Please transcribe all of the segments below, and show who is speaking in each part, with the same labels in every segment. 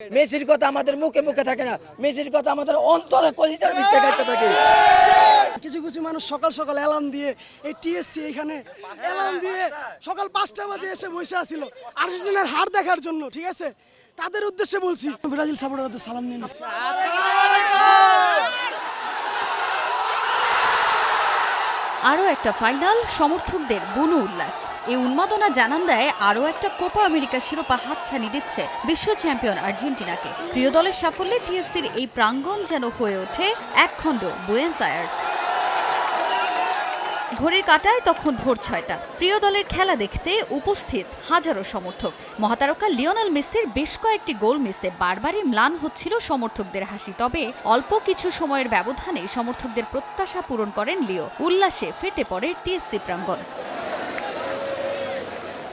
Speaker 1: মেসির কথা আমাদের মুখে মুখে থাকে না। মেসির কথা আমাদের অন্তরে কলিজার ভিতরে কাটতে থাকে।
Speaker 2: কিছু কিছু মানুষ সকাল সকাল অ্যালার্ম দিয়ে এই টিএসসি এখানে অ্যালার্ম দিয়ে সকাল পাঁচটা বাজে এসে বসে আছিল আর্জেন্টিনার হার দেখার জন্য ঠিক আছে? তাদের উদ্দেশ্যে বলছি ব্রাজিল সাপোর্টারদের সালাম নিয়ে নিচ্ছি।
Speaker 3: আরও একটা ফাইনাল সমর্থকদের বুনো উল্লাস। এই উন্মাদনা জানান দেয়, আরও একটা কোপা আমেরিকা শিরোপা হাতছানি দিচ্ছে বিশ্ব চ্যাম্পিয়ন আর্জেন্টিনাকে। প্রিয় দলের সাফল্যে টিএসসির এই প্রাঙ্গণ যেন হয়ে ওঠে একখণ্ড বুয়েন্স আয়ার্স ঘড়ির কাটায় তখন ভোর ছয়টা। প্রিয় দলের খেলা দেখতে উপস্থিত হাজারো সমর্থক। মহাতারকা লিওনাল মেসির বেশ কয়েকটি গোল মিসে বারবারই ম্লান হচ্ছিল সমর্থকদের হাসি। তবে অল্প কিছু সময়ের ব্যবধানে সমর্থকদের প্রত্যাশা পূরণ করেন লিও। উল্লাসে ফেটে পড়ে টিএসসি প্রাঙ্গণ।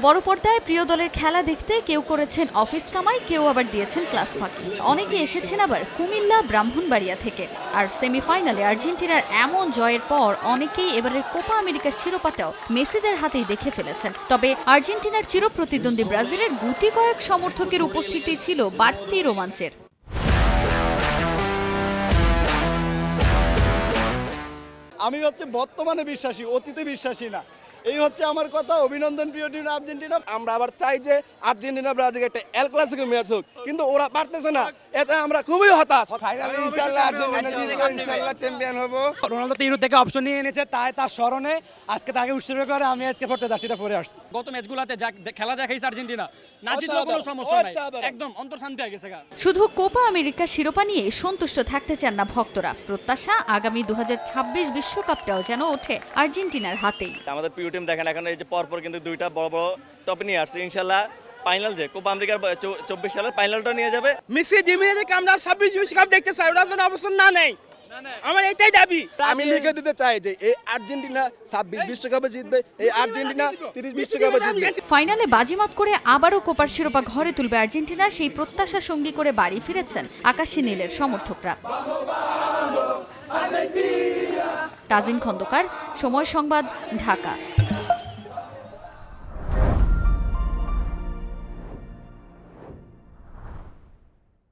Speaker 3: বড় পর্দায় প্রিয় দলের খেলা দেখতে কেউ করেছেন অফিস কামাই, কেউ আবার দিয়েছেন ক্লাস ফাঁকি। অনেকে এসেছেন আবার কুমিল্লা, ব্রাহ্মণবাড়িয়া থেকে। আর সেমিফাইনালে আর্জেন্টিনার এমন জয়ের পর অনেকেই এবারের কোপা আমেরিকার শিরোপাটাও মেসিদের হাতেই দেখে ফেলেছেন। তবে আর্জেন্টিনার চিরপ্রতিদ্বন্দ্বী ব্রাজিলের গুটি কয়েক সমর্থকের উপস্থিতি ছিল বাড়তি রোমাঞ্চের।
Speaker 4: আমি হচ্ছে বর্তমানে বিশ্বাসী, অতীতে বিশ্বাসী না। এই হচ্ছে আমার কথা। অভিনন্দন প্রিয় টিম আর্জেন্টিনা। আমরা আবার চাই যে আর্জেন্টিনা ব্রাজিল একটা এল ক্লাসিকো ম্যাচ হোক। কিন্তু ওরা পারতেছে না। এতে আমরা খুবই হতাশ।
Speaker 5: ফাইনালে ইনশাআল্লাহ আর্জেন্টিনা ইনশাআল্লাহ চ্যাম্পিয়ন হব।
Speaker 6: রোনালদো তো ইউরো থেকে অপশন নিয়ে এনেছে তাই তার স্মরণে আজকে তাকে উৎসর্গ করে আমি আজকে পড়তে জার্সিটা পরে আসছি।
Speaker 7: গত ম্যাচগুলোতে যা খেলা দেখাইছে আর্জেন্টিনা। না
Speaker 4: আচ্ছা,
Speaker 7: জিতলেও কোনো সমস্যা নাই।
Speaker 4: আচ্ছা,
Speaker 7: একদম অন্তর শান্তি হয়ে গেছে।
Speaker 3: শুধু কোপা আমেরিকা শিরোপা নিয়ে সন্তুষ্ট থাকতে চান না ভক্তরা। প্রত্যাশা আগামী দু বিশ্বকাপটাও যেন ওঠে আর্জেন্টিনার হাতেই।
Speaker 8: আমাদের প্রিয় টিম দেখেন এখন এই যে পরপর কিন্তু দুইটা বড় বড় টপে নিয়ে আসছে। ইনশাল্লাহ ফাইনাল যে কোপা আমেরিকার চব্বিশ সালের ফাইনালটা নিয়ে যাবে।
Speaker 9: মেসি জিমিয়ে যে আমরা ছাব্বিশ বিশ্বকাপ দেখতে চাই ওরা যেন অবসর না নেই। আমার এটাই দাবি।
Speaker 4: আমি লিখে দিতে চাই যে এই আর্জেন্টিনা ছাব্বিশ বিশ্বকাপে জিতবে এই আর্জেন্টিনা তিরিশ বিশ্বকাপে জিতবে।
Speaker 3: ফাইনালে বাজিমাত করে আবারও কোপার শিরোপা ঘরে তুলবে আর্জেন্টিনা সেই প্রত্যাশা সঙ্গী করে বাড়ি ফিরেছেন আকাশী নীলের সমর্থকরা। তাজিন খন্দকার সময় সংবাদ ঢাকা।